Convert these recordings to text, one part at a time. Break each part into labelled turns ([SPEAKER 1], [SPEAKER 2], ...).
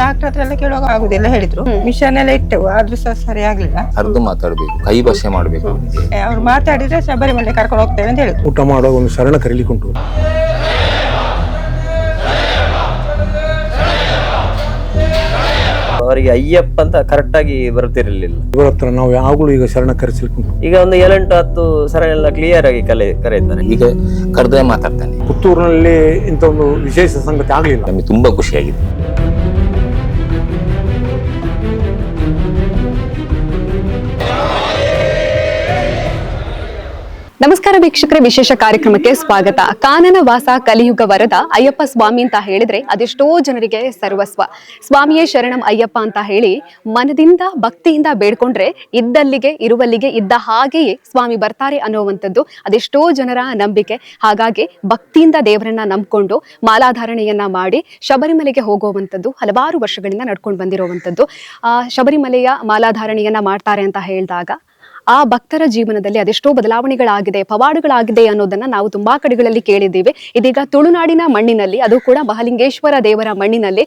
[SPEAKER 1] Doctor ಹತ್ರ ಎಲ್ಲ ಕೇಳುವಾಗ ಆಗುದಿಲ್ಲ ಹೇಳಿದ್ರು. ಮಿಷನ್ ಎಲ್ಲ ಇಟ್ಟೆವು ಆದ್ರೂ ಸಹ ಸರಿ ಆಗ್ಲಿಲ್ಲ.
[SPEAKER 2] ಅರ್ದು ಮಾತಾಡ್ಬೇಕು ಕೈ ಭಾಷೆ ಮಾಡ್ಬೇಕು.
[SPEAKER 1] ಏ, ಅವ್ರು ಮಾತಾಡಿದ್ರೆ ಶಬರಿಮಲೆ ಕರ್ಕೊಂಡು ಹೋಗ್ತೇವೆ ಅಂತ ಹೇಳಿದ್ರು.
[SPEAKER 3] ಊಟ ಮಾಡುವಾಗ ಒಂದು ಶರಣ ಕರೀಲಿಕ್ಕುಂಟು.
[SPEAKER 4] ಅವರಿಗೆ ಅಯ್ಯಪ್ಪ ಅಂತ ಕರೆಕ್ಟ್ ಆಗಿ ಬರ್ತಿರ್ಲಿಲ್ಲ
[SPEAKER 3] ಇವರ ಹತ್ರ ನಾವು ಯಾವಾಗಲೂ ಈಗ ಶರಣ ಕರೆಸಲಿಕ್ಕುಂಟು.
[SPEAKER 4] ಈಗ ಒಂದು ಏಳೆಂಟು ಹತ್ತು ಸರ ಎಲ್ಲ ಕ್ಲಿಯರ್ ಆಗಿ ಕಲೆ ಕರೆಯುತ್ತಾರೆ.
[SPEAKER 2] ಈಗ ಕರೆದೇ ಮಾತಾಡ್ತಾನೆ.
[SPEAKER 3] ಪುತ್ತೂರಿನಲ್ಲಿ ಇಂಥ ಒಂದು ವಿಶೇಷ ಸಂಗತಿ ಆಗಲಿಲ್ಲ.
[SPEAKER 2] ನಮಗೆ ತುಂಬಾ ಖುಷಿಯಾಗಿದೆ.
[SPEAKER 5] ನಮಸ್ಕಾರ ವೀಕ್ಷಕರ, ವಿಶೇಷ ಕಾರ್ಯಕ್ರಮಕ್ಕೆ ಸ್ವಾಗತ. ಕಾನನ ವಾಸ ಕಲಿಯುಗ ವರದ ಅಯ್ಯಪ್ಪ ಸ್ವಾಮಿ ಅಂತ ಹೇಳಿದ್ರೆ ಅದೆಷ್ಟೋ ಜನರಿಗೆ ಸರ್ವಸ್ವ. ಸ್ವಾಮಿಯೇ ಶರಣಂ ಅಯ್ಯಪ್ಪ ಅಂತ ಹೇಳಿ ಮನದಿಂದ, ಭಕ್ತಿಯಿಂದ ಬೇಡ್ಕೊಂಡ್ರೆ ಇದ್ದಲ್ಲಿಗೆ, ಇರುವಲ್ಲಿಗೆ ಇದ್ದ ಹಾಗೆಯೇ ಸ್ವಾಮಿ ಬರ್ತಾರೆ ಅನ್ನುವಂಥದ್ದು ಅದೆಷ್ಟೋ ಜನರ ನಂಬಿಕೆ. ಹಾಗಾಗಿ ಭಕ್ತಿಯಿಂದ ದೇವರನ್ನ ನಂಬ್ಕೊಂಡು ಮಾಲಾಧಾರಣೆಯನ್ನ ಮಾಡಿ ಶಬರಿಮಲೆಗೆ ಹೋಗುವಂಥದ್ದು ಹಲವಾರು ವರ್ಷಗಳಿಂದ ನಡ್ಕೊಂಡು ಬಂದಿರುವಂಥದ್ದು. ಶಬರಿಮಲೆಯ ಮಾಲಾಧಾರಣೆಯನ್ನ ಮಾಡ್ತಾರೆ ಅಂತ ಹೇಳಿದಾಗ ಆ ಭಕ್ತರ ಜೀವನದಲ್ಲಿ ಅದೆಷ್ಟೋ ಬದಲಾವಣೆಗಳಾಗಿದೆ, ಪವಾಡುಗಳಾಗಿದೆ ಅನ್ನೋದನ್ನ ನಾವು ತುಂಬಾ ಕಡೆಗಳಲ್ಲಿ ಕೇಳಿದ್ದೀವಿ. ಇದೀಗ ತುಳುನಾಡಿನ ಮಣ್ಣಿನಲ್ಲಿ, ಅದು ಕೂಡ ಮಹಾಲಿಂಗೇಶ್ವರ ದೇವರ ಮಣ್ಣಿನಲ್ಲಿ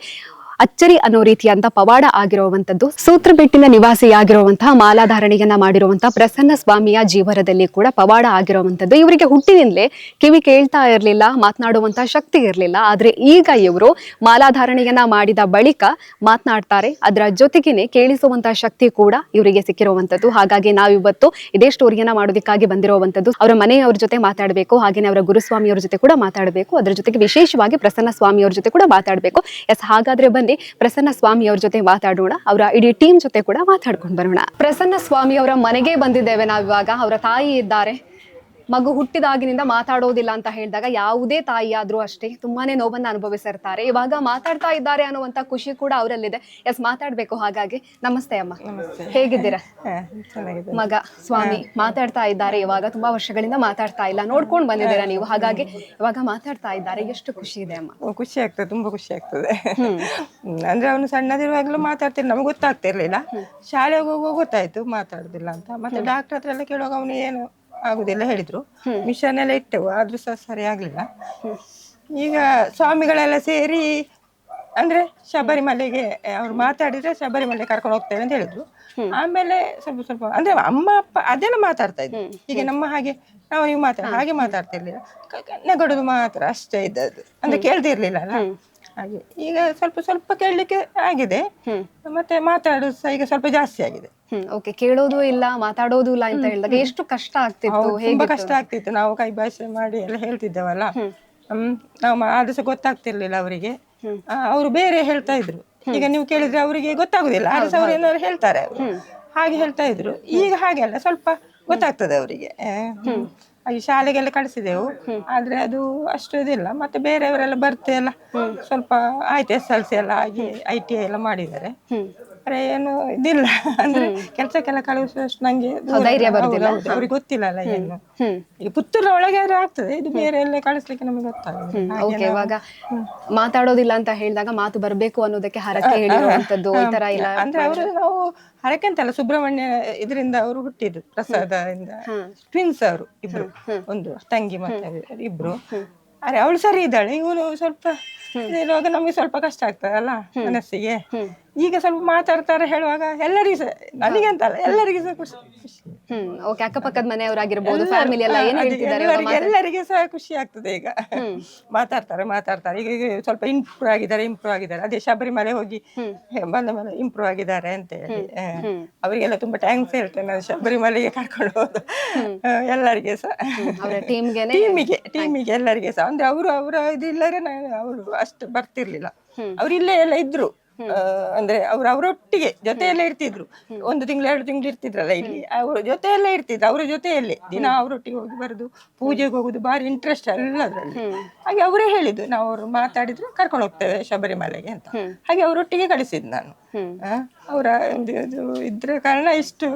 [SPEAKER 5] ಅಚ್ಚರಿ ಅನ್ನೋ ರೀತಿಯಂತ ಪವಾಡ ಆಗಿರುವಂತದ್ದು ಸೂತ್ರಬೆಟ್ಟಿನ ನಿವಾಸಿಯಾಗಿರುವಂತಹ ಮಾಲಾಧಾರಣೆಯನ್ನ ಮಾಡಿರುವಂತಹ ಪ್ರಸನ್ನ ಸ್ವಾಮಿಯ ಜೀವನದಲ್ಲಿ ಕೂಡ ಪವಾಡ ಆಗಿರುವಂತದ್ದು ಇವರಿಗೆ ಹುಟ್ಟಿನಿಂದಲೇ ಕಿವಿ ಕೇಳ್ತಾ ಇರಲಿಲ್ಲ ಮಾತನಾಡುವಂತಹ ಶಕ್ತಿ ಇರಲಿಲ್ಲ. ಆದ್ರೆ ಈಗ ಇವರು ಮಾಲಾಧಾರಣೆಯನ್ನ ಮಾಡಿದ ಬಳಿಕ ಮಾತನಾಡ್ತಾರೆ. ಅದರ ಜೊತೆಗೇನೆ ಕೇಳಿಸುವಂತಹ ಶಕ್ತಿ ಕೂಡ ಇವರಿಗೆ ಸಿಕ್ಕಿರುವಂತದ್ದು ಹಾಗಾಗಿ ನಾವಿವತ್ತು ಇದೇ ಸ್ಟೋರಿಯನ್ನ ಮಾಡೋದಕ್ಕಾಗಿ ಬಂದಿರುವಂತದ್ದು ಅವರ ಮನೆಯವರ ಜೊತೆ ಮಾತಾಡಬೇಕು, ಹಾಗೇನೆ ಅವರ ಗುರುಸ್ವಾಮಿಯವ್ರ ಜೊತೆ ಕೂಡ ಮಾತಾಡಬೇಕು. ಅದರ ಜೊತೆಗೆ ವಿಶೇಷವಾಗಿ ಪ್ರಸನ್ನ ಸ್ವಾಮಿಯವ್ರ ಜೊತೆ ಕೂಡ ಮಾತಾಡಬೇಕು. ಎಸ್, ಹಾಗಾದ್ರೆ ಬನ್ನಿ. ಪ್ರಸನ್ನ ಸ್ವಾಮಿ ಅವ್ರ ಜೊತೆ ಮಾತಾಡೋಣ, ಅವರ ಇಡೀ ಟೀಮ್ ಜೊತೆ ಕೂಡ ಮಾತಾಡ್ಕೊಂಡು ಬರೋಣ. ಪ್ರಸನ್ನ ಸ್ವಾಮಿ ಅವರ ಮನೆಗೆ ಬಂದಿದ್ದೇವೆ ನಾವಿವಾಗ, ಅವರ ತಾಯಿ ಇದ್ದಾರೆ. ಮಗು ಹುಟ್ಟಿದಾಗಿನಿಂದ ಮಾತಾಡೋದಿಲ್ಲ ಅಂತ ಹೇಳಿದಾಗ ಯಾವುದೇ ತಾಯಿ ಆದ್ರೂ ಅಷ್ಟೇ ತುಂಬಾನೇ ನೋವನ್ನ ಅನುಭವಿಸಿರ್ತಾರೆ. ಇವಾಗ ಮಾತಾಡ್ತಾ ಇದ್ದಾರೆ ಅನ್ನುವಂತ ಖುಷಿ ಕೂಡ ಅವರಲ್ಲಿದೆ. ಎಸ್ ಮಾತಾಡ್ಬೇಕು ಹಾಗಾಗಿ. ನಮಸ್ತೆ ಅಮ್ಮ. ಹೇಗಿದ್ದೀರಾ? ಮಗ ಸ್ವಾಮಿ ಮಾತಾಡ್ತಾ ಇದ್ದಾರೆ ಇವಾಗ. ತುಂಬಾ ವರ್ಷಗಳಿಂದ ಮಾತಾಡ್ತಾ ಇಲ್ಲ. ನೋಡ್ಕೊಂಡು ಬಂದಿದ್ದೀರಾ ನೀವು? ಹಾಗಾಗಿ ಇವಾಗ ಮಾತಾಡ್ತಾ ಇದ್ದಾರೆ. ಎಷ್ಟು ಖುಷಿ ಇದೆ ಅಮ್ಮ.
[SPEAKER 1] ಖುಷಿ ಆಗ್ತದೆ. ತುಂಬಾ ಖುಷಿ ಆಗ್ತದೆ. ಅಂದ್ರೆ ಅವನು ಸಣ್ಣದಿರುವಾಗಲೂ ಮಾತಾಡ್ತಿಲ್ಲ ನಮಗೆ ಗೊತ್ತಾಗ್ತಿರ್ಲಿಲ್ಲ. ಶಾಲೆಗೆ ಹೋಗುವಾಗ ಗೊತ್ತಾಯ್ತು ಮಾತಾಡುದಿಲ್ಲ ಅಂತ. ಮತ್ತೆ ಡಾಕ್ಟರ್ ಹತ್ರ ಎಲ್ಲ ಕೇಳುವಾಗ ಅವನು ಏನು ಆಗುದಿಲ್ಲ ಹೇಳಿದ್ರು. ಮಿಷನ್ ಎಲ್ಲ ಇಟ್ಟೆವು ಆದ್ರೂ ಸಹ ಸರಿ ಆಗ್ಲಿಲ್ಲ. ಈಗ ಸ್ವಾಮಿಗಳೆಲ್ಲ ಸೇರಿ ಅಂದ್ರೆ ಶಬರಿಮಲೆಗೆ ಅವ್ರು ಮಾತಾಡಿದ್ರೆ ಶಬರಿಮಲೆ ಕರ್ಕೊಂಡು ಹೋಗ್ತೇವೆ ಅಂತ ಹೇಳಿದ್ರು. ಆಮೇಲೆ ಸ್ವಲ್ಪ ಸ್ವಲ್ಪ ಅಂದ್ರೆ ಅಮ್ಮ ಅಪ್ಪ ಅದೆಲ್ಲ ಮಾತಾಡ್ತಾ ಇದ್ರು. ಈಗ ನಮ್ಮ ಹಾಗೆ ನಾವು ನೀವು ಮಾತಾಡ ಹಾಗೆ ಮಾತಾಡ್ತಿರ್ಲಿಲ್ಲ ನೆಗಡುದು ಮಾತ್ರ ಅಷ್ಟೇ ಇದ್ದದ್ದು. ಅಂದ್ರೆ ಕೇಳ್ತಿರ್ಲಿಲ್ಲ ಅಲ್ಲ? ಹಾಗೆ. ಈಗ ಸ್ವಲ್ಪ ಸ್ವಲ್ಪ ಕೇಳಲಿಕ್ಕೆ ಆಗಿದೆ. ಮತ್ತೆ ಮಾತಾಡೋದು ಸಹ ಈಗ ಸ್ವಲ್ಪ ಜಾಸ್ತಿ ಆಗಿದೆ.
[SPEAKER 5] ಹ್ಮ್ ಓಕೆ ಕೇಳೋದು ಇಲ್ಲ ಮಾತಾಡೋದು ಇಲ್ಲ ಅಂತ ಹೇಳಿದಾಗ ಎಷ್ಟು ಕಷ್ಟ ಆಗ್ತಿತ್ತು
[SPEAKER 1] ಹೌದು,
[SPEAKER 5] ಹೇಗೆ
[SPEAKER 1] ತುಂಬಾ ಕಷ್ಟ ಆಗ್ತಿತ್ತು. ನಾವು ಕೈ ಭಾಷೆ ಮಾಡಿ ಎಲ್ಲ ಹೇಳ್ತಿದ್ದೇವಲ್ಲ. ಹ್ಮ್. ನಾವು ಮಾ- ಆದ್ರೂ ಸಹ ಗೊತ್ತಾಗ್ತಿರ್ಲಿಲ್ಲ ಅವರಿಗೆ. ಅವರು ಬೇರೆ ಹೇಳ್ತಾ ಇದ್ರು. ಈಗ ನೀವು ಕೇಳಿದ್ರೆ ಅವರಿಗೆ ಗೊತ್ತಾಗುದಿಲ್ಲ. ಆದ್ರೆ ಸಹ ಅವ್ರು ಏನಾದ್ರು ಹೇಳ್ತಾರೆ. ಅವ್ರು. ಹಾಗೆ ಹೇಳ್ತಾ ಇದ್ರು. ಈಗ ಹಾಗೆ ಅಲ್ಲ ಸ್ವಲ್ಪ ಗೊತ್ತಾಗ್ತದೆ ಅವರಿಗೆ. ಹಾಗೆ ಶಾಲೆಗೆಲ್ಲ ಕಳಿಸಿದೆವು. ಆದ್ರೆ ಅದು ಅಷ್ಟು ಇದಿಲ್ಲ. ಮತ್ತೆ ಬೇರೆಯವರೆಲ್ಲ ಬರ್ತೆ ಎಲ್ಲ ಸ್ವಲ್ಪ ಆಯ್ತು ಎಸ್ ಎಲ್ ಸಿ ಎಲ್ಲ ಆಗಿ ಐ ಟಿ ಐ ಎಲ್ಲ ಮಾಡಿದ್ದಾರೆ. ಏನು ಇದಿಲ್ಲ. ಅಂದ್ರೆ ಕೆಲ್ಸಕ್ಕೆಲ್ಲ ಕಳಿಸುವಷ್ಟು ನಂಗೆ
[SPEAKER 5] ಧೈರ್ಯ ಬರುದಿಲ್ಲ.
[SPEAKER 1] ಅವ್ರಿಗೆ ಗೊತ್ತಿಲ್ಲ ಅಲ್ಲ ಏನು. ಈ ಪುತ್ತೂರ ಒಳಗೆ ಆದ್ರೆ ಆಗ್ತದೆ. ಇದು ಬೇರೆ ಎಲ್ಲ ಕಳಿಸ್ಲಿಕ್ಕೆ ನಮಗೆ ಗೊತ್ತಾಗುತ್ತೆ
[SPEAKER 5] ಓಕೆ ಇವಾಗ ಮಾತಾಡೋದಿಲ್ಲ ಅಂತ ಹೇಳಿದಾಗ ಮಾತು ಬರಬೇಕು ಅನ್ನೋದಕ್ಕೆ ಹರಕೆ ಹೇಳಿರುವಂತದ್ದು ಈ ತರ ಇಲ್ಲ.
[SPEAKER 1] ಅಂದ್ರೆ ಅವರು ನಾವು ಹರಕೆ ಅಂತಲ್ಲ ಸುಬ್ರಹ್ಮಣ್ಯ ಇದರಿಂದ ಅವರು ಹುಟ್ಟಿದ್ರು ಪ್ರಸಾದದಿಂದ. ಟ್ವಿನ್ಸ್ ಅವರು ಇಬ್ರು. ಒಂದು ತಂಗಿ ಮತ್ತೆ ಇಬ್ರು. ಅರೆ ಅವಳು ಸರಿ ಇದ್ದಾಳೆ ಇವನು ಸ್ವಲ್ಪ ಇರುವಾಗ ನಮಗೆ ಸ್ವಲ್ಪ ಕಷ್ಟ ಆಗ್ತದಲ್ಲ ಮನಸ್ಸಿಗೆ. ಈಗ ಸ್ವಲ್ಪ ಮಾತಾಡ್ತಾರೆ ಹೇಳುವಾಗ ಎಲ್ಲರಿಗೂ ಸಹ ನನಗೆ ಅಂತಲ್ಲ ಎಲ್ಲರಿಗೂ ಸಹ ಖುಷಿ ಖುಷಿ.
[SPEAKER 5] ಹ್ಮ್ ಓಕೆ ಅಕ್ಕಪಕ್ಕದ ಮನೆಯವರಾಗಿರ್ಬೋದು ಫ್ಯಾಮಿಲಿ ಎಲ್ಲ ಏನ್ ಹೇಳ್ತಿದ್ದಾರೆ ಇವಾಗ
[SPEAKER 1] ಎಲ್ಲರಿಗೆ ಎಲ್ಲರಿಗೆ ಸಹ ಖುಷಿ ಆಗ್ತದೆ ಈಗ. ಮಾತಾಡ್ತಾರೆ ಮಾತಾಡ್ತಾರೆ. ಈಗ ಈಗ ಸ್ವಲ್ಪ ಇಂಪ್ರೂವ್ ಆಗಿದ್ದಾರೆ ಇಂಪ್ರೂವ್ ಆಗಿದ್ದಾರೆ. ಅದೇ ಶಬರಿಮಲೆ ಹೋಗಿ ಬಂದ ಮೇಲೆ ಇಂಪ್ರೂವ್ ಆಗಿದ್ದಾರೆ ಅಂತ ಹೇಳಿ. ಆ, ಅವರಿಗೆಲ್ಲ ತುಂಬಾ ಥ್ಯಾಂಕ್ಸ್ ಹೇಳ್ತೇನೆ ನಾನು ಶಬರಿಮಲೆಗೆ ಕರ್ಕೊಂಡು ಹೋದ. ಆ, ಎಲ್ಲರಿಗೆ ಸಹ.
[SPEAKER 5] ಅವರ ಟೀಮ್ಗೆನೆ
[SPEAKER 1] ಟೀಮಿಗೆ ಟೀಮಿಗೆ ಎಲ್ಲರಿಗೆ ಸಹ. ಅಂದ್ರೆ ಅವರು ಅವರ ಇದಿಲ್ಲರೆ ನಾನು ಅವರು ಅಷ್ಟು ಬರ್ತಿರ್ಲಿಲ್ಲ. ಅವ್ರು ಇಲ್ಲೇ ಎಲ್ಲ ಇದ್ರು. ಅಂದ್ರೆ ಅವ್ರು ಅವರೊಟ್ಟಿಗೆ ಜೊತೆಯಲ್ಲೇ ಇರ್ತಿದ್ರು. ಒಂದು ತಿಂಗಳು ಎರಡು ತಿಂಗಳು ಇರ್ತಿದ್ರಲ್ಲ ಇಲ್ಲಿ. ಅವ್ರ ಜೊತೆಯಲ್ಲೇ ಇರ್ತಿದ್ರು ಅವರ ಜೊತೆಯಲ್ಲೇ. ದಿನ ಅವರೊಟ್ಟಿಗೆ ಹೋಗಿ ಬರುದು ಪೂಜೆಗೆ ಹೋಗುದು ಭಾರಿ ಇಂಟ್ರೆಸ್ಟ್ ಎಲ್ಲದ್ರಲ್ಲಿ ಹಾಗೆ ಅವರೇ ಹೇಳಿದ್ದು ನಾವು ಅವ್ರು ಮಾತಾಡಿದ್ರು ಕರ್ಕೊಂಡು ಹೋಗ್ತೇವೆ ಶಬರಿಮಲೆಗೆ ಅಂತ. ಹಾಗೆ ಅವರೊಟ್ಟಿಗೆ ಕಳಿಸಿದ್ ನಾನು. ಅವರ ಇದ್ರ ಕಾರಣ ಇಷ್ಟು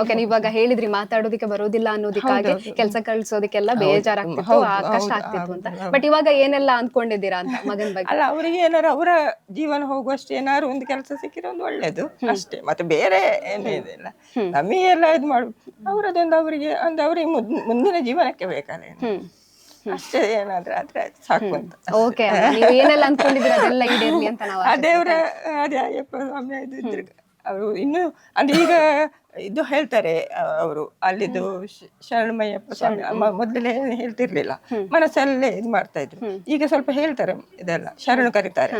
[SPEAKER 5] ಓಕೆ ಇವಾಗ ಹೇಳಿದ್ರಿ ಮಾತಾಡೋದಕ್ಕೆ ಬರೋದಿಲ್ಲ ಅನ್ನೋದಕ್ಕಾಗಿ ಕೆಲಸ ಕಳ್ಸೋದಕ್ಕೆಲ್ಲ ಬೇಜಾರಾಗ್ತಿತ್ತು ಆ ಕಷ್ಟ ಆಗ್ತಿತ್ತು ಅಂತ. ಬಟ್ ಇವಾಗ ಏನೆಲ್ಲ ಅನ್ಕೊಂಡಿದ್ದೀರಾ ಅಂತ ಮಗನ್ ಬಗ್ಗೆ?
[SPEAKER 1] ಅಲ್ಲ ಅವರಿಗೆ ಏನಾರು ಅವರ ಜೀವನ ಹೋಗುವಷ್ಟು ಏನಾರು ಒಂದು ಕೆಲಸ ಸಿಕ್ಕಿದ್ರೆ ಒಂದು ಒಳ್ಳೇದು ಅಷ್ಟೇ. ಮತ್ತೆ ಬೇರೆ ಏನೂ ಇದಿಲ್ಲ. ನಮಗೆಲ್ಲ ಇದು ಮಾಡು. ಅವರದೊಂದು ಅವರಿಗೆ ಒಂದು ಅವ್ರಿಗೆ ಮುದ್- ಮುಂದಿನ ಜೀವನಕ್ಕೆ ಬೇಕಲ್ಲ.
[SPEAKER 5] ಹ್ಮ್.
[SPEAKER 1] ಅಷ್ಟೇ ಏನಾದ್ರೆ ಆದ್ರೆ ಸಾಕು ಅಂತ.
[SPEAKER 5] ಓಕೆ ನೀವು ಏನೆಲ್ಲ ಅನ್ಕೊಂಡಿದ್ದೀರ ಅದೆಲ್ಲ ಈಡೇರ್ಲಿ ಅಂತ ನಾವು
[SPEAKER 1] ಆ ದೇವ್ರ ಅದೇ ಅಯ್ಯಪ್ಪ ಸ್ವಾಮಿ ಇದು ಇದ್ರು. ಅವರು ಇನ್ನು ಅಂದ್ರೆ ಈಗ ಇದು ಹೇಳ್ತಾರೆ ಅವರು ಅಲ್ಲಿದ್ದು ಶ- ಶರಣಮಯ್ಯಪ್ಪ ಸ್ವಾಮಿ ಮೊದಲೇ ಹೇಳ್ತಿರ್ಲಿಲ್ಲ. ಮನಸ್ಸಲ್ಲೇ ಇದು ಮಾಡ್ತಾ ಇದ್ರು. ಈಗ ಸ್ವಲ್ಪ ಹೇಳ್ತಾರೆ ಇದೆಲ್ಲ ಶರಣು ಕರೀತಾರೆ.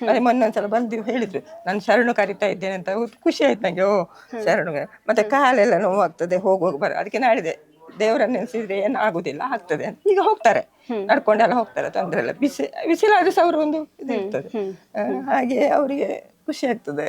[SPEAKER 1] ಅದೇ ಮೊನ್ನೆ ಒಂದ್ಸಲ ಬಂದು ಹೇಳಿದ್ರು ನಾನು ಶರಣು ಕರಿತಾ ಇದ್ದೇನೆ ಅಂತ. ಖುಷಿ ಆಯ್ತು ನಂಗೆ ಓ ಶರಣು. ಮತ್ತೆ ಕಾಲೆಲ್ಲ ನೋವಾಗ್ತದೆ ಹೋಗುವಾಗ ಬರ ಅದಕ್ಕೆ ನಾಡಿದೆ ದೇವರನ್ನ ನೆನೆಸಿದ್ರೆ ಏನು ಆಗುದಿಲ್ಲ ಆಗ್ತದೆ ಅಂತ. ಈಗ ಹೋಗ್ತಾರೆ. ನಡ್ಕೊಂಡೆಲ್ಲ ಹೋಗ್ತಾರೆ ತೊಂದರೆ ಇಲ್ಲ. ಬಿಸಿ ಬಿಸಿಲಾದ್ರೂ ಸಹ ಅವರು ಒಂದು ಇದು ಇರ್ತದೆ. ಹಾಗೆ ಅವರಿಗೆ ಖುಷಿ ಆಗ್ತದೆ.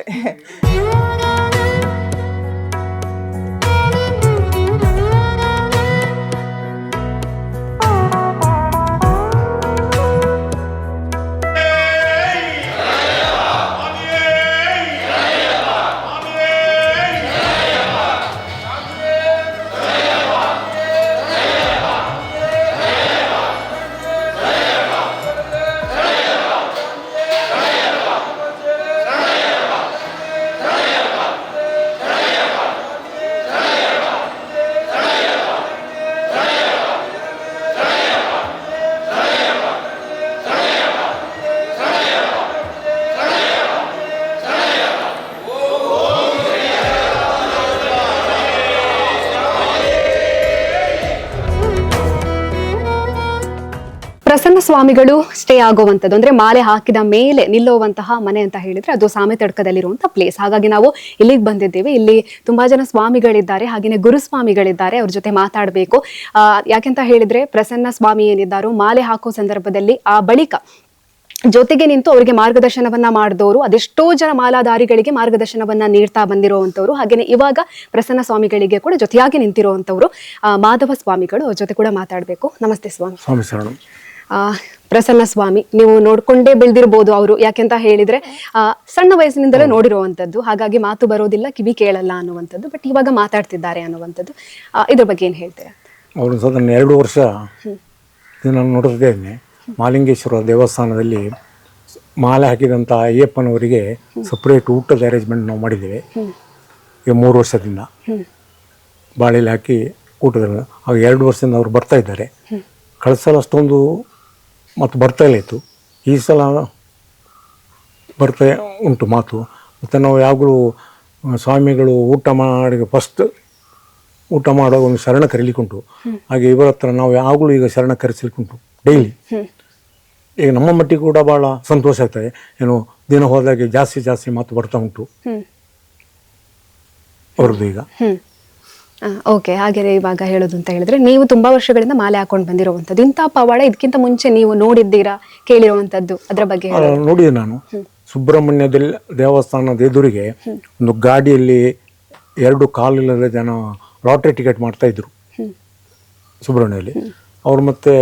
[SPEAKER 5] ಸ್ವಾಮಿಗಳು ಸ್ಟೇ ಆಗುವಂಥದ್ದು. ಅಂದ್ರೆ ಮಾಲೆ ಹಾಕಿದ ಮೇಲೆ ನಿಲ್ಲುವಂತಹ ಮನೆ ಅಂತ ಹೇಳಿದ್ರೆ ಅದು ಸಾಮೆ ತಡ್ಕದಲ್ಲಿರುವಂತಹ ಪ್ಲೇಸ್ ಹಾಗಾಗಿ ನಾವು ಇಲ್ಲಿಗೆ ಬಂದಿದ್ದೇವೆ. ಇಲ್ಲಿ ತುಂಬಾ ಜನ ಸ್ವಾಮಿಗಳಿದ್ದಾರೆ. ಹಾಗೆಯೇ ಗುರುಸ್ವಾಮಿಗಳಿದ್ದಾರೆ ಅವ್ರ ಜೊತೆ ಮಾತಾಡಬೇಕು. ಯಾಕೆಂತ ಹೇಳಿದ್ರೆ ಪ್ರಸನ್ನ ಸ್ವಾಮಿ ಏನಿದ್ದಾರೋ ಮಾಲೆ ಹಾಕೋ ಸಂದರ್ಭದಲ್ಲಿ ಆ ಬಳಿಕ ಜೊತೆಗೆ ನಿಂತು ಅವರಿಗೆ ಮಾರ್ಗದರ್ಶನವನ್ನ ಮಾಡಿದವರು ಅದೆಷ್ಟೋ ಜನ ಮಾಲಾಧಾರಿಗಳಿಗೆ ಮಾರ್ಗದರ್ಶನವನ್ನ ನೀಡ್ತಾ ಬಂದಿರುವಂತವ್ರು ಹಾಗೇನೆ ಇವಾಗ ಪ್ರಸನ್ನ ಸ್ವಾಮಿಗಳಿಗೆ ಕೂಡ ಜೊತೆಯಾಗಿ ನಿಂತಿರುವಂತವ್ರು ಮಾಧವ ಸ್ವಾಮಿಗಳು. ಅವ್ರ ಜೊತೆ ಕೂಡ ಮಾತಾಡಬೇಕು. ನಮಸ್ತೆ ಸ್ವಾಮಿ.
[SPEAKER 3] ಸ್ವಾಮಿ
[SPEAKER 5] ಪ್ರಸನ್ನ ಸ್ವಾಮಿ ನೀವು ನೋಡ್ಕೊಂಡೇ ಬೆಳೆದಿರ್ಬೋದು ಅವರು. ಯಾಕೆಂತ ಹೇಳಿದ್ರೆ ಸಣ್ಣ ವಯಸ್ಸಿನಿಂದಲೇ ನೋಡಿರುವಂತದ್ದು ಹಾಗಾಗಿ ಮಾತು ಬರೋದಿಲ್ಲ ಕಿವಿ ಕೇಳಲ್ಲ ಅನ್ನುವಂಥದ್ದು. ಬಟ್ ಇವಾಗ ಮಾತಾಡ್ತಿದ್ದಾರೆ ಅನ್ನುವಂಥದ್ದು. ಇದ್ರ ಬಗ್ಗೆ ಏನು ಹೇಳ್ತೀರಾ?
[SPEAKER 3] ಅವರು ಸಾಧಾರಣ ಎರಡು ವರ್ಷ ನಾನು ನೋಡಿದ್ದೇನೆ ಮಾಲಿಂಗೇಶ್ವರ ದೇವಸ್ಥಾನದಲ್ಲಿ ಮಾಲೆ ಹಾಕಿದಂಥ ಅಯ್ಯಪ್ಪನವರಿಗೆ ಸಪ್ರೇಟ್ ಊಟದ ಅರೇಂಜ್ಮೆಂಟ್ ನಾವು ಮಾಡಿದ್ದೇವೆ. ಈಗ ಮೂರು ವರ್ಷದಿಂದ. ಬಾಳೆಲಿ ಹಾಕಿ ಊಟದ ಆಗ ಎರಡು ವರ್ಷದಿಂದ ಅವರು ಬರ್ತಾ ಇದ್ದಾರೆ. ಕಳಿಸಲು ಅಷ್ಟೊಂದು ಮತ್ತು ಬರ್ತಾ ಇಲ್ಲ ಇತ್ತು ಈ ಸಲ ಬರ್ತಾ ಉಂಟು ಮಾತು. ಮತ್ತು ನಾವು ಯಾವಾಗಲೂ ಸ್ವಾಮಿಗಳು ಊಟ ಮಾಡಿ ಫಸ್ಟ್ ಊಟ ಮಾಡುವಾಗ ಒಂದು ಶರಣ ಕರೀಲಿಕ್ಕುಂಟು. ಹಾಗೆ ಇವರ ಹತ್ರ ನಾವು ಯಾವಾಗಲೂ ಈಗ ಶರಣ ಕರೆಸಲಿಕ್ಕುಂಟು ಡೈಲಿ ಈಗ ನಮ್ಮ ಮಟ್ಟಿಗೆ ಕೂಡ ಭಾಳ ಸಂತೋಷ ಆಗ್ತದೆ. ಏನು ದಿನ ಹೋದಾಗೆ ಜಾಸ್ತಿ ಜಾಸ್ತಿ ಮಾತು ಬರ್ತಾ ಉಂಟು. ಅವ್ರದ್ದು ಈಗ.
[SPEAKER 5] ಓಕೆ ಹಾಗೆ ಇವಾಗ ಹೇಳೋದು ಅಂತ ಹೇಳಿದ್ರೆ ನೀವು ತುಂಬಾ ವರ್ಷಗಳಿಂದ ಮಾಲೆ ಹಾಕೊಂಡು ಬಂದಿರುವಂತದ್ದು ಇಂತಹ ಪವಾಡ ಇದಕ್ಕಿಂತ ಮುಂಚೆ ನೀವು ನೋಡಿದ್ದೀರಾ ಕೇಳಿರುವಂತದ್ದು ಅದರ ಬಗ್ಗೆ
[SPEAKER 3] ನೋಡಿದೆ ನಾನು. ಸುಬ್ರಹ್ಮಣ್ಯದಲ್ಲಿ ದೇವಸ್ಥಾನದ ಎದುರಿಗೆ ಒಂದು ಗಾಡಿಯಲ್ಲಿ ಎರಡು ಕಾಲಿಲ್ಲದ ಜನ ಲಾಟ್ರಿ ಟಿಕೆಟ್ ಮಾಡ್ತಾ ಇದ್ರು. ಸುಬ್ರಹ್ಮಣ್ಯದಲ್ಲಿ. ಅವ್ರು ಮತ್ತೆ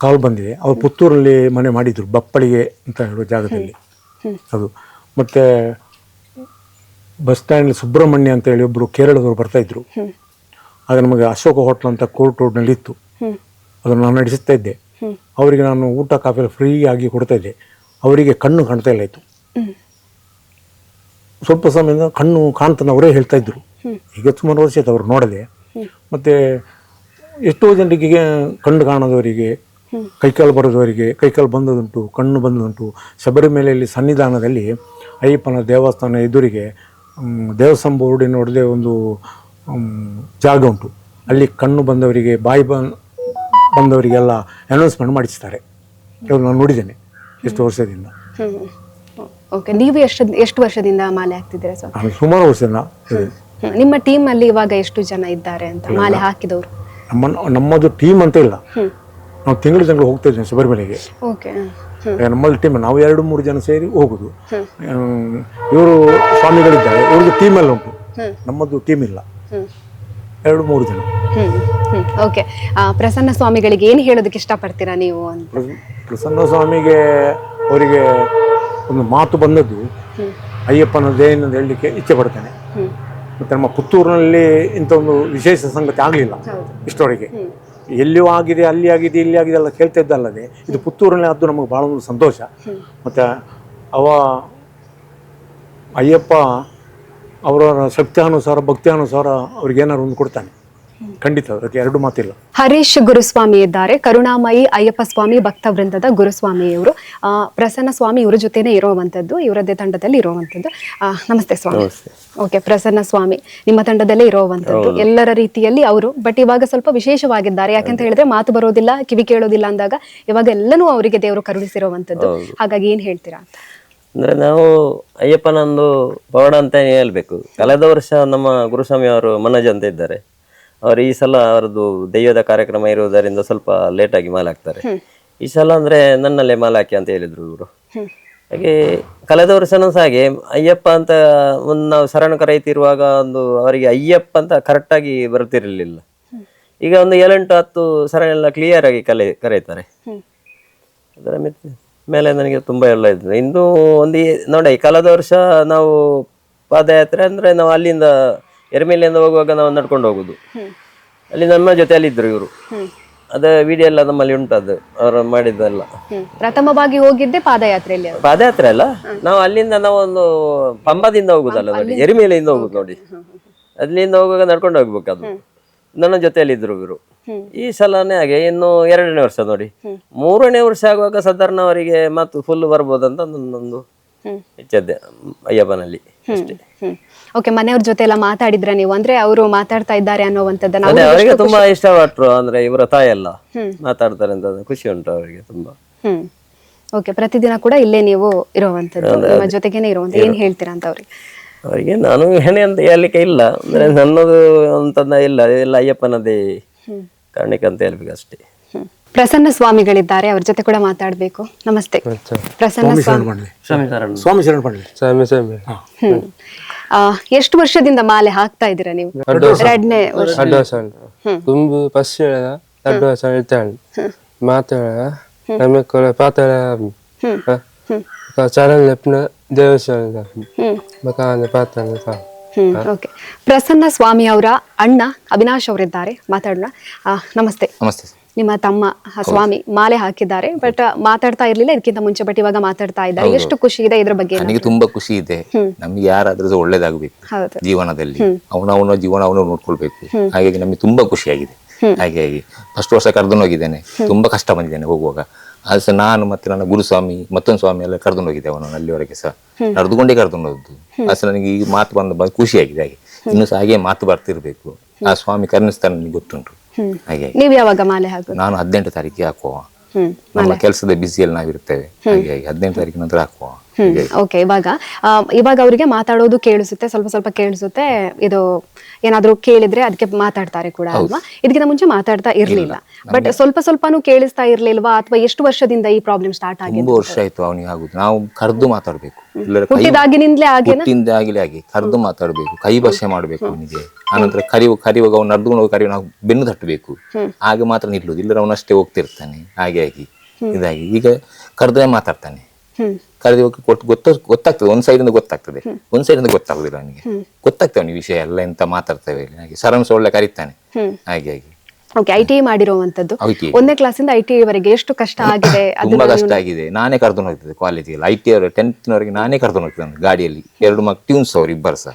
[SPEAKER 3] ಕಾಲ್ ಬಂದಿದೆ. ಅವ್ರು ಪುತ್ತೂರಲ್ಲಿ ಮನೆ ಮಾಡಿದ್ರು ಬಪ್ಪಳಿಗೆ ಅಂತ ಹೇಳುವ ಜಾಗದಲ್ಲಿ. ಅದು. ಮತ್ತೆ ಬಸ್ ಸ್ಟ್ಯಾಂಡ್ ಸುಬ್ರಹ್ಮಣ್ಯ ಅಂತ ಹೇಳಿ ಒಬ್ರು ಕೇರಳದವರು ಬರ್ತಾ ಇದ್ರು. ಆಗ ನಮಗೆ ಅಶೋಕ ಹೋಟ್ಲ್ ಅಂತ ಕೋರ್ಟ್ ರೋಡ್ನಲ್ಲಿ ಇತ್ತು. ಅದನ್ನು ನಾನು ನಡೆಸುತ್ತಾ ಇದ್ದೆ. ಅವರಿಗೆ ನಾನು ಊಟ ಕಾಫಿ ಫ್ರೀ ಆಗಿ ಕೊಡ್ತಾ ಇದ್ದೆ. ಅವರಿಗೆ ಕಣ್ಣು ಕಾಣ್ತಾ ಇಲ್ಲ ಇತ್ತು ಸ್ವಲ್ಪ ಸಮಯದ ಕಣ್ಣು ಕಾಣ್ತಾನೆ ಅವರೇ ಹೇಳ್ತಾ ಇದ್ರು. ಈಗ ಸುಮಾರು ವರ್ಷ ಆಯ್ತು ಅವ್ರು ನೋಡದೆ. ಮತ್ತೆ ಎಷ್ಟೋ ಜನರಿಗೆ ಕಣ್ಣು ಕಾಣದವರಿಗೆ ಕೈಕಾಲು ಬರೋದವರಿಗೆ ಕೈಕಾಲು ಬಂದದುಂಟು ಕಣ್ಣು ಬಂದದುಂಟು ಶಬರಿಮಲೆಯಲ್ಲಿ ಸನ್ನಿಧಾನದಲ್ಲಿ ಅಯ್ಯಪ್ಪನ ದೇವಸ್ಥಾನ ಎದುರಿಗೆ ದೇವಸ್ಥಾನ ಬೋರ್ಡಿನ ನೋಡದೆ ಒಂದು ಜಾಗ ಉಂಟು. ಅಲ್ಲಿ ಕಣ್ಣು ಬಂದವರಿಗೆ ಬಾಯಿ ಬಂದವರಿಗೆಲ್ಲ ಅನೌನ್ಸ್ಮೆಂಟ್ ಮಾಡಿಸ್ತಾರೆ. ಇವಾಗ ನಾನು ನೋಡಿದ್ದೇನೆ ಎಷ್ಟು ವರ್ಷದಿಂದ.
[SPEAKER 5] ಓಕೆ ನೀವು ಎಷ್ಟು ಎಷ್ಟು ವರ್ಷದಿಂದ ಮಾಲೆ ಹಾಕ್ತಿದ್ದೀರಾ ಸರ್
[SPEAKER 3] ನಾನು ಸುಮಾರು ವರ್ಷದಿಂದ
[SPEAKER 5] ನಿಮ್ಮ ಟೀಮ್ ಅಲ್ಲಿ ಇವಾಗ ಎಷ್ಟು ಜನ ಇದ್ದಾರೆ ಅಂತ ಮಾಲೆ ಹಾಕಿದವರು?
[SPEAKER 3] ನಮ್ಮ ನಮ್ಮದು ಟೀಮ್ ಅಂತ ಇಲ್ಲ. ನಾವು ತಿಂಗಳು ತಿಂಗಳು ಹೋಗ್ತಾ ಇದ್ದೇವೆ ಶಬರಿಮಲೆಗೆ
[SPEAKER 5] ಓಕೆ
[SPEAKER 3] ನಮ್ಮಲ್ಲಿ ಟೀಮ್ ನಾವು ಎರಡು ಮೂರು ಜನ ಸೇರಿ ಹೋಗುದು. ಇವರು ಸ್ವಾಮಿಗಳಿದ್ದಾರೆ ಇವ್ರದ್ದು ಟೀಮ್ ಎಲ್ಲ ಉಂಟು. ನಮ್ಮದು ಟೀಮ್ ಇಲ್ಲ. ಎರಡು ಮೂರು ಜನ.
[SPEAKER 5] ಓಕೆ ಪ್ರಸನ್ನ ಸ್ವಾಮಿಗಳಿಗೆ ಏನು ಹೇಳೋದಕ್ಕೆ ಇಷ್ಟಪಡ್ತೀರಾ ನೀವು
[SPEAKER 3] ಪ್ರಸನ್ನ ಸ್ವಾಮಿಗೆ ಅವರಿಗೆ ಒಂದು ಮಾತು ಬಂದದ್ದು ಅಯ್ಯಪ್ಪನ ಜಯಂತಿ ಹೇಳಲಿಕ್ಕೆ ಇಚ್ಛೆ ಪಡ್ತೇನೆ. ಮತ್ತು ನಮ್ಮ ಪುತ್ತೂರಿನಲ್ಲಿ ಇಂಥ ಒಂದು ವಿಶೇಷ ಸಂಗತಿ ಆಗಲಿಲ್ಲ ಇಷ್ಟವರೆಗೆ ಎಲ್ಲಿಯೂ ಆಗಿದೆ, ಅಲ್ಲಿ ಆಗಿದೆ, ಇಲ್ಲಿ ಆಗಿದೆ ಎಲ್ಲ ಕೇಳ್ತಾ ಇದ್ದಲ್ಲದೆ ಇದು ಪುತ್ತೂರಲ್ಲಿ ಆದ್ದು ನಮಗೆ ಭಾಳ ಒಂದು ಸಂತೋಷ. ಮತ್ತು ಅವ ಅಯ್ಯಪ್ಪ ಅವರ ಶಕ್ತಿಯಾನುಸಾರ, ಭಕ್ತಿಯಾನುಸಾರ ಅವ್ರಿಗೆ ಏನಾದ್ರು ಒಂದು ಕೊಡ್ತಾನೆ. ಖಂಡಿತ ಅದಕ್ಕೆ ಎರಡು ಮಾತಿಲ್ಲ.
[SPEAKER 5] ಹರೀಶ್ ಗುರುಸ್ವಾಮಿ ಇದ್ದಾರೆ. ಕರುಣಾಮಯಿ ಅಯ್ಯಪ್ಪ ಸ್ವಾಮಿ ಭಕ್ತ ವೃಂದದ ಗುರುಸ್ವಾಮಿಯವರು ಪ್ರಸನ್ನ ಸ್ವಾಮಿ ಇವರ ಜೊತೆನೇ ಇರುವಂತದ್ದು ಇವರದ್ದೇ ತಂಡದಲ್ಲಿ ಇರುವಂತದ್ದು ನಮಸ್ತೆ ಸ್ವಾಮಿ. ಓಕೆ ಪ್ರಸನ್ನ ಸ್ವಾಮಿ ನಿಮ್ಮ ತಂಡದಲ್ಲೇ ಇರುವಂತದ್ದು ಎಲ್ಲರ ರೀತಿಯಲ್ಲಿ ಅವರು ಬಟ್ ಇವಾಗ ಸ್ವಲ್ಪ ವಿಶೇಷವಾಗಿದ್ದಾರೆ. ಯಾಕಂತ ಹೇಳಿದ್ರೆ ಮಾತು ಬರೋದಿಲ್ಲ ಕಿವಿ ಕೇಳೋದಿಲ್ಲ ಅಂದಾಗ ಇವಾಗ ಎಲ್ಲನೂ ಅವರಿಗೆ ದೇವರು ಕರುಣಿಸಿರುವಂತದ್ದು ಹಾಗಾಗಿ ಏನ್ ಹೇಳ್ತೀರಾ ಅಂತ?
[SPEAKER 4] ಅಂದ್ರೆ ನಾವು ಅಯ್ಯಪ್ಪನೊಂದು ಬೌಡ ಅಂತ ಹೇಳ್ಬೇಕು. ಕಳೆದ ವರ್ಷ ನಮ್ಮ ಗುರುಸ್ವಾಮಿ ಅವರು ಮನೋಜ್ ಅಂತ ಇದ್ದಾರೆ. ಅವರು ಈ ಸಲ ಅವರದ್ದು ದೈವದ ಕಾರ್ಯಕ್ರಮ ಇರುವುದರಿಂದ ಸ್ವಲ್ಪ ಲೇಟ್ ಆಗಿ ಮಾಲೆ ಹಾಕ್ತಾರೆ. ಈ ಸಲ ಅಂದ್ರೆ ನನ್ನಲ್ಲೇ ಮಾಲೆ ಹಾಕಿ ಅಂತ ಹೇಳಿದ್ರು ಇವರು. ಹಾಗೆ ಕಳೆದ ವರ್ಷನೂ ಸಹ ಹಾಗೆ ಅಯ್ಯಪ್ಪ ಅಂತ ಒಂದು ನಾವು ಶರಣ ಕರೆಯುತ್ತಿರುವಾಗ ಒಂದು ಅವರಿಗೆ ಅಯ್ಯಪ್ಪ ಅಂತ ಕರೆಕ್ಟ್ ಆಗಿ ಬರ್ತಿರ್ಲಿಲ್ಲ. ಈಗ ಒಂದು ಏಳೆಂಟು ಹತ್ತು ಸರಣಿ ಎಲ್ಲ ಕ್ಲಿಯರ್ ಆಗಿ ಕಲೆ ಕರೀತಾರೆ. ಅದರ ಮೇಲೆ ನನಗೆ ತುಂಬಾ ಎಲ್ಲ ಇದ್ದರು ಇನ್ನೂ ಒಂದು ನೋಡಿ ಕಳೆದ ವರ್ಷ ನಾವು ಪಾದಯಾತ್ರೆ ಅಂದ್ರೆ ನಾವು ಅಲ್ಲಿಂದ ಎರ್ಮೇಲಿಯಿಂದ ಹೋಗುವಾಗ ನಾವು ನಡ್ಕೊಂಡು ಹೋಗುದು. ಅಲ್ಲಿ ನಮ್ಮ ಜೊತೆಯಲ್ಲಿ ಇದ್ರು ಇವರು ಅದ ವಿಡಿಯೋ ಎಲ್ಲ ನಮ್ಮಲ್ಲಿ ಉಂಟದು ಅವರು ಮಾಡಿದ್ದೆಲ್ಲ.
[SPEAKER 5] ಪ್ರಥಮವಾಗಿ ಹೋಗಿದ್ದೆ ಪಾದಯಾತ್ರೆಯಲ್ಲಿ ಅದು.
[SPEAKER 4] ಪಾದಯಾತ್ರೆ ಅಲ್ಲ? ನಾವು ಅಲ್ಲಿಂದ ನಾವು ಒಂದು ಪಂಬದಿಂದ ಹೋಗುದಲ್ಲ ನೋಡಿ ಎರಿಮೇಲೆಯಿಂದ ಹೋಗುದು ನೋಡಿ. ಅಲ್ಲಿಂದ ಹೋಗುವಾಗ ನಡ್ಕೊಂಡು ಹೋಗ್ಬೇಕು ಅದು. ನನ್ನ ಜೊತೆಯಲ್ಲಿ ಇದ್ರು ಇವರು ಈ ಸಲನೇ ಹಾಗೆ ಇನ್ನು ಎರಡನೇ ವರ್ಷ ನೋಡಿ. ಮೂರನೇ ವರ್ಷ ಆಗುವಾಗ ಸಾಧಾರಣ ಅವರಿಗೆ ಮತ್ತು ಫುಲ್ ಬರ್ಬೋದಂತ ನನ್ನೊಂದು ಹೆಚ್ಚದ್ದೆ ಅಯ್ಯಪ್ಪನಲ್ಲಿ ಅಷ್ಟೇ.
[SPEAKER 5] ಓಕೆ ಮನೆಯವ್ರ ಜೊತೆ ಎಲ್ಲ ಮಾತಾಡಿದ್ರ ನೀವು? ಅಂದ್ರೆ ಅವರು ಮಾತಾಡ್ತಾ ಇದ್ದಾರೆ ಅನ್ನೋವಂಥದ್ದನ್ನ
[SPEAKER 4] ಅದೇ
[SPEAKER 5] ಅವರಿಗೆ
[SPEAKER 4] ತುಂಬಾ ಇಷ್ಟಪಟ್ರು ಅಂದ್ರೆ ಇವರ ತಾಯೆಲ್ಲ ಮಾತಾಡ್ತಾರೆ ಅಂತ ಖುಷಿ ಉಂಟು ಅವರಿಗೆ ತುಂಬಾ.
[SPEAKER 5] ಹ್ಮ್. ಓಕೆ ಪ್ರತಿದಿನ ಕೂಡ ಇಲ್ಲೇ ನೀವು ಇರುವಂತದ್ದು ನಿಮ್ಮ ಜೊತೆಗೇನೆ ಇರುವಂತ ಏನ್ ಹೇಳ್ತೀರಾ ಅಂತ ಅವ್ರಿಗೆ?
[SPEAKER 4] ಅವರಿಗೆ ನಾನು ಏನೇ ಅಂತ ಹೇಳಲಿಕ್ಕೆ ಇಲ್ಲ. ಅಂದ್ರೆ ನನ್ನದು ಅಂತಂದ ಇಲ್ಲ. ಎಲ್ಲ ಅಯ್ಯಪ್ಪನದೇ ಕಾರಣಕ್ಕೆ ಅಂತ ಹೇಳ್ಬೇಕು ಅಷ್ಟೇ
[SPEAKER 5] ಹ್ಮ್. ಪ್ರಸನ್ನ ಸ್ವಾಮಿಗಳಿದ್ದಾರೆ ಅವ್ರ ಜೊತೆ ಕೂಡ ಮಾತಾಡ್ಬೇಕು. ನಮಸ್ತೆ. ಪ್ರಸನ್ನ ಸ್ವಾಮಿ
[SPEAKER 3] ಸ್ವಾಮಿ.
[SPEAKER 4] ಸ್ವಾಮಿ ಶರಣ.
[SPEAKER 3] ಸ್ವಾಮಿ ಶರಣ ಸ್ವಾಮಿ
[SPEAKER 6] ಸ್ವಾಮಿ ಸ್ವಾಮಿ.
[SPEAKER 5] ಹ್ಮ್. ಎಷ್ಟು ವರ್ಷದಿಂದ ಮಾಲೆ ಹಾಕ್ತಾ ಇದ್ದೀರಾ ನೀವು? ಎರಡನೇ ವರ್ಷ.
[SPEAKER 6] ತುಂಬ ಫಸ್ಟ್ ಹೇಳದ ಅಡ್ವಾನ್ಸ್ ಇರ್ತಾಳೆ ಮಾತಾಡ ನಮಗೆ ಪಾತಾಳ ಚಾನಲ್ ಲೆಪ್ನ ದೇವಸ್ಥಾನ ಬಕಾನೆ ಪಾತಾಳ
[SPEAKER 5] ಓಕೆ. ಪ್ರಸನ್ನ ಸ್ವಾಮಿ ಅವರ ಅಣ್ಣ ಅವಿನಾಶ್ ಅವರಿದ್ದಾರೆ. ಮಾತಾಡೋಣ. ನಮಸ್ತೆ.
[SPEAKER 2] ನಮಸ್ತೆ.
[SPEAKER 5] ನಿಮ್ಮ ತಮ್ಮ ಆ, ಸ್ವಾಮಿ ಮಾಲೆ ಹಾಕಿದ್ದಾರೆ. ಬಟ್ ಮಾತಾಡ್ತಾ ಇರ್ಲಿಲ್ಲ ಇದಕ್ಕಿಂತ ಮುಂಚೆ ಬಟ್ ಇವಾಗ ಮಾತಾಡ್ತಾ ಇದ್ದಾರೆ. ಎಷ್ಟು ಖುಷಿ ಇದೆ ಇದ್ರ ಬಗ್ಗೆ
[SPEAKER 2] ನನಗೆ ತುಂಬಾ ಖುಷಿ ಇದೆ. ನಮ್ಗೆ ಯಾರಾದ್ರೂ ಒಳ್ಳೇದಾಗಬೇಕು ಜೀವನದಲ್ಲಿ. ಅವನ ಅವನ ಜೀವನ ಅವನು ನೋಡ್ಕೊಳ್ಬೇಕು. ಹಾಗಾಗಿ ನಮಗೆ ತುಂಬಾ ಖುಷಿಯಾಗಿದೆ ಹಾಗಾಗಿ ಫಸ್ಟ್ ವರ್ಷ ಕರ್ಕೊಂಡು ಹೋಗಿದ್ದೇನೆ. ತುಂಬಾ ಕಷ್ಟ ಬಂದಿದ್ದೇನೆ ಹೋಗುವಾಗ. ಅದು ಸಹ ನಾನು ಮತ್ತೆ ನನ್ನ ಗುರುಸ್ವಾಮಿ ಮತ್ತೊಂದು ಸ್ವಾಮಿ ಎಲ್ಲ ಕರ್ಕೊಂಡು ಹೋಗಿದ್ದೆ ಅವನು ಅಲ್ಲಿವರೆಗೆ ಸಹ. ನಡೆದುಕೊಂಡೇ ಕರ್ಕೊಂಡು ಹೋದ್ದು. ಅದು ನನಗೆ ಈ ಮಾತು ಬಂದ ಬಂದು ಖುಷಿಯಾಗಿದೆ ಹಾಗೆ ಇನ್ನೂ ಸಹ ಹಾಗೆ ಮಾತು ಬರ್ತಿರ್ಬೇಕು. ಆ ಸ್ವಾಮಿ ಕರ್ಣಿಸ್ತಾನೆ ನನಗೆ ಗೊತ್ತುಂಟು. ಹಾಗೆ.
[SPEAKER 5] ನೀವ್ ಯಾವಾಗ ಮಾಲೆ ಹಾಕೋದು?
[SPEAKER 2] ನಾನು ಹದಿನೆಂಟು ತಾರೀಕಿಗೆ ಹಾಕುವ. ನಮ್ಮ ಕೆಲಸದ ಬಿಸಿಯಲ್ಲಿ ನಾವಿರ್ತೇವೆ ಹಾಗೆ ಹದಿನೆಂಟು ತಾರೀಕಿನ ನಂತರ ಹಾಕುವ.
[SPEAKER 5] ಓಕೆ ಇವಾಗ ಆ, ಇವಾಗ ಅವರಿಗೆ ಮಾತಾಡೋದು ಕೇಳಿಸುತ್ತೆ ಸ್ವಲ್ಪ ಸ್ವಲ್ಪ ಕೇಳಿಸುತ್ತೆ ಇದು ಏನಾದ್ರೂ ಕೇಳಿದ್ರೆ ಅದಕ್ಕೆ ಮಾತಾಡ್ತಾರೆ ಕೂಡ ಅಲ್ವಾ? ಇದಕ್ಕಿಂತ ಮುಂಚೆ ಮಾತಾಡ್ತಾ ಇರ್ಲಿಲ್ಲ. ಬಟ್ ಸ್ವಲ್ಪ ಸ್ವಲ್ಪನೂ ಕೇಳಿಸ್ತಾ ಇರ್ಲಿಲ್ವಾ ಅಥವಾ ಎಷ್ಟು ವರ್ಷದಿಂದ ಈ ಪ್ರಾಬ್ಲಮ್ ಸ್ಟಾರ್ಟ್ ಆಗಿದೆ
[SPEAKER 2] ತುಂಬಾ ವರ್ಷ ಆಯ್ತು ಅವನಿಗೆ ಆಗುದು. ನಾವು ಕರೆದು ಮಾತಾಡ್ಬೇಕು.
[SPEAKER 5] ಹುಟ್ಟಿದಾಗಿನಿಂದಲೇ
[SPEAKER 2] ಆಗಿ ಹುಟ್ಟಿದಾಗಲೇ ಆಗಿ ಕರೆದು ಮಾತಾಡ್ಬೇಕು ಕೈ ಭಾಷೆ ಮಾಡ್ಬೇಕು ಅವನಿಗೆ. ಆನಂತರ ಕರಿಯುವ ಕರಿಯುವಾಗ ಅವ್ನು ನಡ್ದುಕೊಂಡು ಹೋಗಿ ಕರಿಯುವ ನಾವು ಬೆನ್ನು ತಟ್ಟಬೇಕು. ಆಗ ಮಾತ್ರ ನಿಲ್ಲುದು ಇಲ್ಲರ ಅವನಷ್ಟೇ ಹೋಗ್ತಿರ್ತಾನೆ. ಹಾಗೆ ಆಗಿ ಇದಾಗಿ. ಈಗ ಕರೆದ್ರೆ ಮಾತಾಡ್ತಾನೆ. ಕರೆದು ಕೊಟ್ಟು ಗೊತ್ತ ಗೊತ್ತಾಗ್ತದೆ. ಒಂದ್ ಸೈಡ್ ಇಂದ ಗೊತ್ತಾಗ್ತದೆ. ಒಂದ್ ಸೈಡ್ ಇಂದ ಗೊತ್ತಾಗುದಿಲ್ಲ ಅವನಿಗೆ. ಗೊತ್ತಾಗ್ತದೆ ಅವನಿಗೆ ವಿಷಯ ಎಲ್ಲ ಎಂತ ಮಾತಾಡ್ತೇವೆ ಹಾಗೆ ಸರಂಸ ಒಳ್ಳೆ ಕರೀತಾನೆ. ಹಾಗೆ ಹಾಗೆ.
[SPEAKER 5] ಓಕೆ ಐ ಟಿ ಮಾಡಿರುವಂತದ್ದು. ಒಂದನೇ ಕ್ಲಾಸಿಂದ ಐ ಟಿ ವರೆಗೆ ಎಷ್ಟು ಕಷ್ಟ ಆಗಿದೆ?
[SPEAKER 2] ತುಂಬಾ ಕಷ್ಟ ಆಗಿದೆ. ನಾನೇ ಕರ್ಕೊಂಡು ಹೋಗ್ತದೆ ಕಾಲೇಜಿಗೆ ಐ ಟಿ ಅವರು ಟೆಂತ್ನವರೆಗೆ ನಾನೇ ಕರ್ಕೊಂಡು ಹೋಗ್ತಿದ್ದೆ ಗಾಡಿಯಲ್ಲಿ. ಎರಡು ಮಕ್ ಟ್ಯೂನ್ಸ್ ಅವ್ರು ಇಬ್ಬರು ಸಹ.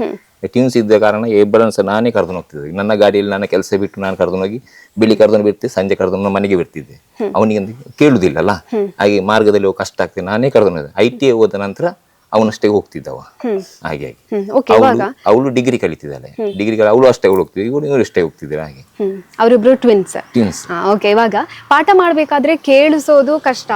[SPEAKER 2] ಟ್ಯೂನ್ಸ್ ಇದ್ದ ಕಾರಣ ಎಂಬುಲೆನ್ಸ್ ಸಹ ನಾನೇ ಕರ್ಕೊಂಡು ಹೋಗ್ತಿದ್ದೆ. ನನ್ನ ಗಾಡಿಯಲ್ಲಿ ನಾನು ಕೆಲಸ ಬಿಟ್ಟು ನಾನು ಕರ್ಕೊಂಡು ಹೋಗಿ ಬೆಳಿ ಕರ್ಕೊಂಡು ಬಿಡ್ತೆ ಸಂಜೆ ಕರ್ಕೊಂಡು ಮನೆಗೆ ಬಿಡ್ತಿದ್ದೆ. ಅವನಿಗೆ ಕೇಳುದಿಲ್ಲ ಕೇಳುದಿಲ್ಲಲ್ಲ? ಹಾಗೆ ಮಾರ್ಗದಲ್ಲಿ ಹೋಗಿ ಕಷ್ಟ ಆಗ್ತದೆ. ನಾನೇ ಕರ್ಕೊಂಡು ಹೋದೆ. ಐ ಟಿ ಹೋದ ನಂತರ ಅವನಷ್ಟೇ ಹೋಗ್ತಿದ್ದವ. ಹಾಗೆ ಹಾಗೆ. ಅವಳು ಡಿಗ್ರಿ ಕಲಿತಿದ್ದಾಳೆ. ಡಿಗ್ರಿ ಅವಳು ಅಷ್ಟೇ ಹೋಗ್ತಿದ್ದೆ. ಇವಳು ಇವರು ಅಷ್ಟೇ ಹೋಗ್ತಿದ್ದಾರೆ ಹಾಗೆ.
[SPEAKER 5] ಅವರಿಬ್ರು ಟ್ವಿನ್ಸ್
[SPEAKER 2] ಟ್ವಿನ್ಸ್
[SPEAKER 5] ಓಕೆ ಇವಾಗ ಪಾಠ ಮಾಡ್ಬೇಕಾದ್ರೆ ಕೇಳಿಸೋದು ಕಷ್ಟ.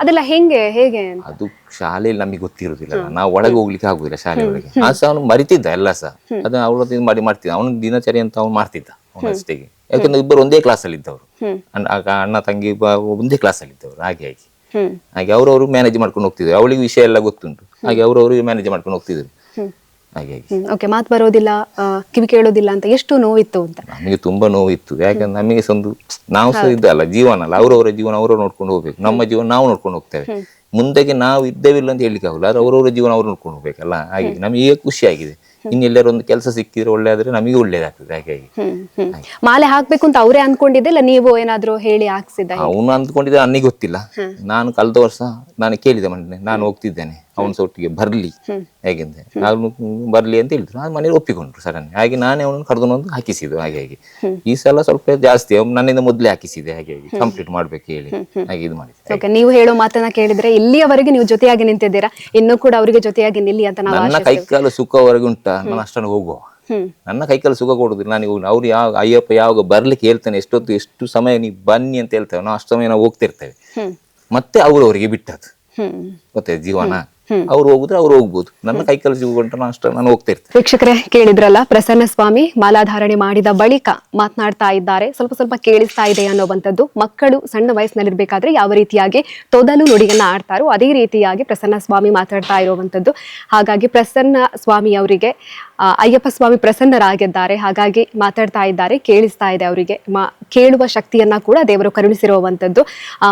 [SPEAKER 5] ಅದೆಲ್ಲ ಹೆಂಗೆ ಹೇಗೆ
[SPEAKER 2] ಅದು ಶಾಲೆಯಲ್ಲಿ ನಮಗೆ ಗೊತ್ತಿರುದಿಲ್ಲ. ನಾವು ಒಳಗೆ ಹೋಗ್ಲಿಕ್ಕೆ ಆಗುದಿಲ್ಲ ಶಾಲೆ ಒಳಗೆ. ಆ ಸಹ ಅವನು ಮರಿತಿದ್ದ ಎಲ್ಲ ಸಹ. ಅದನ್ನ ಅವಳು ಮಾಡಿ ಮಾಡ್ತಿದ್ದ. ಅವನ ದಿನಚರಿ ಅಂತ ಅವನು ಮಾಡ್ತಿದ್ದ ಅವನಷ್ಟೇ ಯಾಕಂದ್ರೆ ಇಬ್ಬರು ಒಂದೇ ಕ್ಲಾಸ್ ಅಲ್ಲಿ ಇದ್ದವರು ಅಣ್ಣ ತಂಗಿ ಒಂದೇ ಕ್ಲಾಸ್ ಅಲ್ಲಿ ಇದ್ದವರು ಹಾಗೆ ಹಾಗೆ. ಹಾಗೆ ಅವರವರು ಮ್ಯಾನೇಜ್ ಮಾಡ್ಕೊಂಡು ಹೋಗ್ತಿದ್ರು. ಅವಳಿಗೆ ವಿಷಯ ಎಲ್ಲ ಗೊತ್ತುಂಟು. ಹಾಗೆ ಅವರವರು ಮ್ಯಾನೇಜ್ ಮಾಡ್ಕೊಂಡು ಹೋಗ್ತಿದ್ರು. ಹಾಗೆ
[SPEAKER 5] ಓಕೆ ಮಾತು ಬರೋದಿಲ್ಲ. ಕಿವಿ ಕೇಳೋದಿಲ್ಲ ಅಂತ ಎಷ್ಟು ನೋವಿತ್ತು ಅಂತ?
[SPEAKER 2] ನಮಗೆ ತುಂಬಾ ನೋವಿತ್ತು. ಯಾಕಂದ್ರೆ ನಮಗೆ ಒಂದು ನಾವು ಸಹ ಇದ್ದಲ್ಲ ಜೀವನ ಅಲ್ಲ ಅವರವರ ಜೀವನ ಅವರವ್ರು ನೋಡ್ಕೊಂಡು ಹೋಗ್ಬೇಕು. ನಮ್ಮ ಜೀವನ ನಾವು ನೋಡ್ಕೊಂಡು ಹೋಗ್ತೇವೆ. ಮುಂದೆಗೆ ನಾವು ಇದ್ದೇವಿಲ್ಲ ಅಂತ ಹೇಳಿಕ್ಕೆ ಆಗಲ್ಲ ಆದ್ರೆ ಅವರವರ ಜೀವನ ಅವ್ರು ನೋಡ್ಕೊಂಡು ಹೋಗ್ಬೇಕಲ್ಲ. ಹಾಗೆ ನಮಗೆ ಈಗ ಖುಷಿ ಆಗಿದೆ ಇನ್ನೆಲ್ಲರೂ ಒಂದು ಕೆಲಸ ಸಿಕ್ಕಿದ್ರೆ ಒಳ್ಳೆಯಾದ್ರೆ ನಮಗೆ ಒಳ್ಳೇದಾಗ್ತದೆ ಹಾಗಾಗಿ
[SPEAKER 5] ಮಾಲೆ ಹಾಕ್ಬೇಕು ಅಂತ ಅವರೇ ಅನ್ಕೊಂಡಿದ್ದೆ ಇಲ್ಲ ನೀವು ಏನಾದ್ರೂ ಹೇಳಿ ಹಾಕ್ಸಿದ್ದ
[SPEAKER 2] ಅವನು ಅಂದ್ಕೊಂಡಿದ್ದೆ ನನಗೆ ಗೊತ್ತಿಲ್ಲ. ನಾನು ಕಳೆದ ವರ್ಷ ನಾನು ಕೇಳಿದೆ ಮನೆ ನಾನು ಹೋಗ್ತಿದ್ದೇನೆ. ಅವನ ಒಟ್ಟಿಗೆ ಬರಲಿ. ಹೇಗೆಂದ್ರೆ? ನಾನು ಬರಲಿ ಅಂತ ಹೇಳಿದ್ರು. ನಾನು ಮನೇಲಿ ಒಪ್ಪಿಕೊಂಡ್ರು ಸಡನ್ ಹಾಗೆ ನಾನೇ ಅವನನ್ನು ಕರೆದು ಒಂದು ಹಾಕಿಸಿದ್ದು. ಹಾಗೆ ಹಾಗೆ. ಈ ಸಲ ಸ್ವಲ್ಪ ಜಾಸ್ತಿ ಅವ್ನು ನನ್ನಿಂದ ಮೊದಲೇ ಹಾಕಿಸಿದೆ ಹಾಗೆ ಹಾಗೆ. ಕಂಪ್ಲೀಟ್ ಮಾಡ್ಬೇಕು ಹೇಳಿ. ಹಾಗೆ ಇದು ಮಾಡಿದ್ದೆ.
[SPEAKER 5] ಓಕೆ ನೀವು ಹೇಳೋ ಮಾತನ್ನ ಕೇಳಿದ್ರೆ ಇಲ್ಲಿಯವರೆಗೆ ನೀವು ಜೊತೆಯಾಗಿ ನಿಂತಿದ್ದೀರಾ? ಇನ್ನೂ ಕೂಡ ಅವರಿಗೆ ಜೊತೆಯಾಗಿ ನಿಲ್ಲಿ ಅಂತ ನಾವು
[SPEAKER 2] ನನ್ನ ಕೈಕಾಲು ಸುಖವರೆಗೆ ಉಂಟಾ? ನಾನು ಅಷ್ಟನ್ನು ಹೋಗುವ. ನನ್ನ ಕೈಕಾಲು ಸುಖ ಕೊಡುದಿಲ್ಲ. ನನಗೆ ಅವ್ರು ಯಾವ ಅಯ್ಯಪ್ಪ ಯಾವಾಗ ಬರ್ಲಿಕ್ಕೆ ಹೇಳ್ತಾನೆ ಎಷ್ಟೊತ್ತು ಎಷ್ಟು ಸಮಯ ನೀವು ಬನ್ನಿ ಅಂತ ಹೇಳ್ತೇವೆ. ನಾವು ಅಷ್ಟು ಸಮಯ ನಾವು ಹೋಗ್ತಿರ್ತೇವೆ. ಮತ್ತೆ ಅವರು ಅವರಿಗೆ ಬಿಟ್ಟದ್ದು. ಮತ್ತೆ ಜೀವನ. ಅವ್ರು ಹೋಗುದ್ರೆ ಅವ್ರು ಹೋಗ್ಬೋದು. ನನ್ನ ಕೈ ಕಲಸಿ ಹೋಗ್ಕೊಂಡ್ರೆ ನಾನು ಅಷ್ಟು ನಾನು ಹೋಗ್ತಾ ಇರ್ತೇನೆ.
[SPEAKER 5] ವೀಕ್ಷಕರೇ ಕೇಳಿದ್ರಲ್ಲ ಪ್ರಸನ್ನ ಸ್ವಾಮಿ ಮಾಲಾಧಾರಣೆ ಮಾಡಿದ ಬಳಿಕ ಮಾತನಾಡ್ತಾ ಇದ್ದಾರೆ. ಸ್ವಲ್ಪ ಸ್ವಲ್ಪ ಕೇಳಿಸ್ತಾ ಇದೆ ಅನ್ನೋವಂಥದ್ದು. ಮಕ್ಕಳು ಸಣ್ಣ ವಯಸ್ಸಿನಲ್ಲಿರ್ಬೇಕಾದ್ರೆ ಯಾವ ರೀತಿಯಾಗಿ ತೊದಲು ನುಡಿಯನ್ನ ಆಡ್ತಾರೋ ಅದೇ ರೀತಿಯಾಗಿ ಪ್ರಸನ್ನ ಸ್ವಾಮಿ ಮಾತಾಡ್ತಾ ಇರುವಂಥದ್ದು. ಹಾಗಾಗಿ ಪ್ರಸನ್ನ ಸ್ವಾಮಿ ಅವರಿಗೆ ಅಯ್ಯಪ್ಪ ಸ್ವಾಮಿ ಪ್ರಸನ್ನರಾಗಿದ್ದಾರೆ. ಹಾಗಾಗಿ ಮಾತಾಡ್ತಾ ಇದ್ದಾರೆ ಕೇಳಿಸ್ತಾ ಇದೆ ಅವರಿಗೆ. ಮಾ ಕೇಳುವ ಶಕ್ತಿಯನ್ನ ಕೂಡ ದೇವರು ಕರುಣಿಸಿರುವಂಥದ್ದು.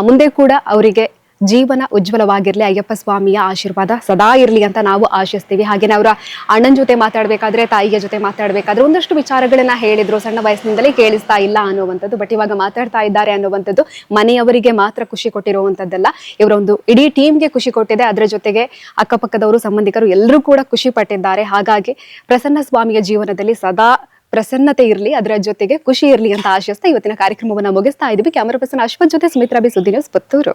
[SPEAKER 5] ಮುಂದೆ ಕೂಡ ಅವರಿಗೆ ಜೀವನ ಉಜ್ವಲವಾಗಿರ್ಲಿ, ಅಯ್ಯಪ್ಪ ಸ್ವಾಮಿಯ ಆಶೀರ್ವಾದ ಸದಾ ಇರಲಿ ಅಂತ ನಾವು ಆಶಿಸ್ತೀವಿ. ಹಾಗೇನೆ ಅವರ ಅಣ್ಣನ ಜೊತೆ ಮಾತಾಡಬೇಕಾದ್ರೆ, ತಾಯಿಯ ಜೊತೆ ಮಾತಾಡಬೇಕಾದ್ರೆ ಒಂದಷ್ಟು ವಿಚಾರಗಳನ್ನ ಹೇಳಿದ್ರು, ಸಣ್ಣ ವಯಸ್ಸಿನಿಂದಲೇ ಕೇಳಿಸ್ತಾ ಇಲ್ಲ ಅನ್ನುವಂಥದ್ದು. ಬಟ್ ಇವಾಗ ಮಾತಾಡ್ತಾ ಇದ್ದಾರೆ ಅನ್ನುವಂಥದ್ದು ಮನೆಯವರಿಗೆ ಮಾತ್ರ ಖುಷಿ ಕೊಟ್ಟಿರುವಂಥದ್ದಲ್ಲ. ಇವರ ಒಂದು ಇಡೀ ಟೀಮ್ಗೆ ಖುಷಿ ಕೊಟ್ಟಿದೆ. ಅದರ ಜೊತೆಗೆ ಅಕ್ಕಪಕ್ಕದವರು, ಸಂಬಂಧಿಕರು ಎಲ್ಲರೂ ಕೂಡ ಖುಷಿ ಪಟ್ಟಿದ್ದಾರೆ. ಹಾಗಾಗಿ ಪ್ರಸನ್ನ ಸ್ವಾಮಿಯ ಜೀವನದಲ್ಲಿ ಸದಾ ಪ್ರಸನ್ನತೆ ಇರಲಿ, ಅದರ ಜೊತೆಗೆ ಖುಷಿ ಇರಲಿ ಅಂತ ಆಶಿಸ್ತಾ ಇವತ್ತಿನ ಕಾರ್ಯಕ್ರಮವನ್ನು ಮುಗಿಸ್ತಾ ಇದ್ವಿ. ಕ್ಯಾಮರಾ ಪರ್ಸನ್ ಅಶ್ವಥ್ ಜೊತೆ Sumitra B Suddi news Puttur.